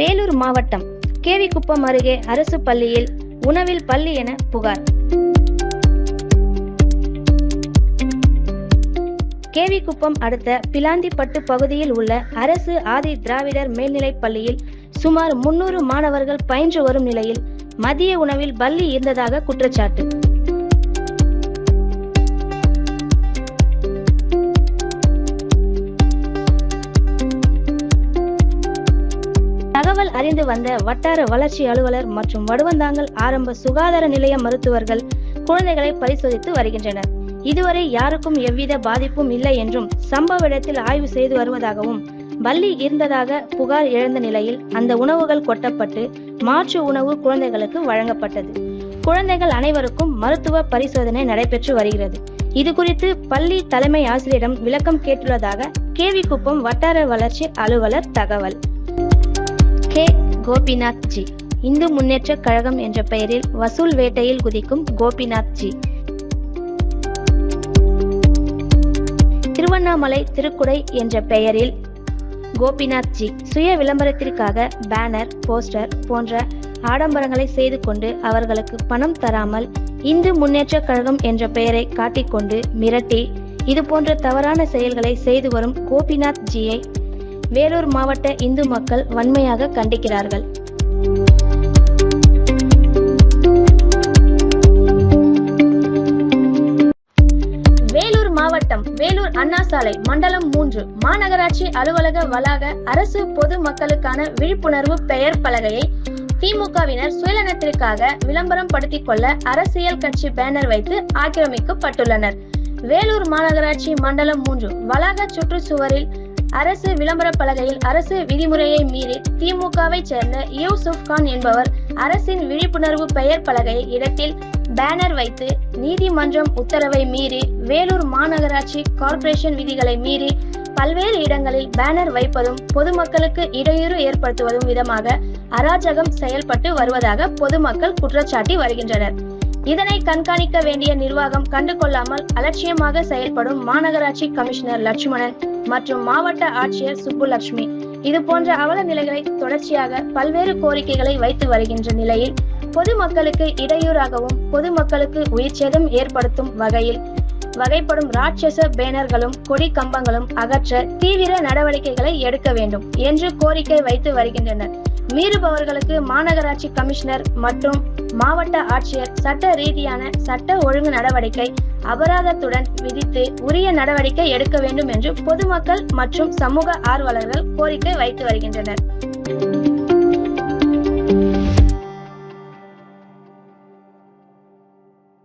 வேலூர் மாவட்டம் கேவிக்குப்பம் அருகே அரசு பள்ளியில் உணவில் பள்ளி என புகார். கேவிக்குப்பம் அடுத்த பிலாந்திப்பட்டு பகுதியில் உள்ள அரசு ஆதி திராவிடர் மேல்நிலைப் பள்ளியில் சுமார் முன்னூறு மாணவர்கள் பயின்று வரும் நிலையில் மதிய உணவில் பள்ளி இருந்ததாக குற்றச்சாட்டு. தகவல் அறிந்து வந்த வட்டார வளர்ச்சி அலுவலர் மற்றும் வடுவந்தாங்கல் ஆரம்ப சுகாதார நிலைய மருத்துவர்கள் குழந்தைகளை பரிசோதித்து வருகின்றனர். இதுவரை யாருக்கும் எவ்வித பாதிப்பும் இல்லை என்றும் சம்பவ இடத்தில் ஆய்வு செய்து வருவதாகவும் பள்ளி இருந்ததாக புகார் எழுந்த நிலையில் அந்த உணவுகள் கொட்டப்பட்டு மாற்று உணவு குழந்தைகளுக்கு வழங்கப்பட்டது. குழந்தைகள் அனைவருக்கும் மருத்துவ பரிசோதனை நடைபெற்று வருகிறது. இது குறித்து பள்ளி தலைமை ஆசிரியரிடம் விளக்கம் கேட்டுள்ளதாக கேவிக்குப்பம் வட்டார வளர்ச்சி அலுவலர் தகவல். கே. கோபிநாத் ஜி இந்து முன்னேற்ற கழகம் என்ற பெயரில் வசூல் வேட்டையில் குதிக்கும் கோபிநாத் ஜி திருவண்ணாமலை திருக்குடை என்ற பெயரில் கோபிநாத் ஜி சுய விளம்பரத்திற்காக பேனர் போஸ்டர் போன்ற ஆடம்பரங்களை செய்து கொண்டு அவர்களுக்கு பணம் தராமல் இந்து முன்னேற்ற கழகம் என்ற பெயரை காட்டிக்கொண்டு மிரட்டி இது போன்ற தவறான செயல்களை செய்து வரும் கோபிநாத் ஜியை வேலூர் மாவட்ட இந்து மக்கள் வன்மையாக கண்டிக்கிறார்கள். வேலூர் மாவட்டம் வேலூர் அண்ணா சாலை மண்டலம் மூன்று மாநகராட்சி அலுவலக வளாக அரசு பொது மக்களுக்கான விழிப்புணர்வு பெயர் பலகையை திமுகவினர் சுயநலத்திற்காக விளம்பரம் படுத்திக் கொள்ள அரசியல் கட்சி பேனர் வைத்து ஆக்கிரமிக்கப்பட்டுள்ளனர். வேலூர் மாநகராட்சி மண்டலம் மூன்று வளாக சுற்றுச்சுவரில் அரசு விளம்பர பலகையில் அரசு விதிமுறையை மீறி திமுகவை சேர்ந்த யூசுப் கான் என்பவர் அரசின் விழிப்புணர்வு பெயர் பலகையை இடத்தில் பேனர் வைத்து நீதிமன்றம் உத்தரவை மீறி வேலூர் மாநகராட்சி கார்ப்பரேஷன் விதிகளை மீறி பல்வேறு இடங்களில் பேனர் வைப்பதும் பொதுமக்களுக்கு இடையூறு ஏற்படுத்துவதும் விதமாக அராஜகம் செயல்பட்டு வருவதாக பொதுமக்கள் குற்றச்சாட்டி வருகின்றனர். இதனை கண்காணிக்க வேண்டிய நிர்வாகம் கண்டுகொள்ளாமல் அலட்சியமாக செயல்படும் மாநகராட்சி கமிஷனர் லட்சுமணன் மற்றும் மாவட்ட ஆட்சியர் சுப்புலட்சுமி. இது போன்ற அவல நிலைகளை தொடர்ச்சியாக பல்வேறு கோரிக்கைகளை வைத்து வருகின்ற நிலையில் பொதுமக்களுக்கு இடையூறாகவும் பொதுமக்களுக்கு உயிர்ச்சேதம் ஏற்படுத்தும் வகையில் வகைப்படும் ராட்சச பேனர்களும் கொடி கம்பங்களும் அகற்ற தீவிர நடவடிக்கைகளை எடுக்க வேண்டும் என்று கோரிக்கை வைத்து வருகின்றனர். மீறுபவர்களுக்கு மாநகராட்சி கமிஷனர் மற்றும் மாவட்ட ஆட்சியர் சட்ட ரீதியான சட்ட ஒழுங்கு நடவடிக்கை அபராதத்துடன் விதித்து உரிய நடவடிக்கை எடுக்க வேண்டும் என்று பொதுமக்கள் மற்றும் சமூக ஆர்வலர்கள் கோரிக்கை வைத்து வருகின்றனர்.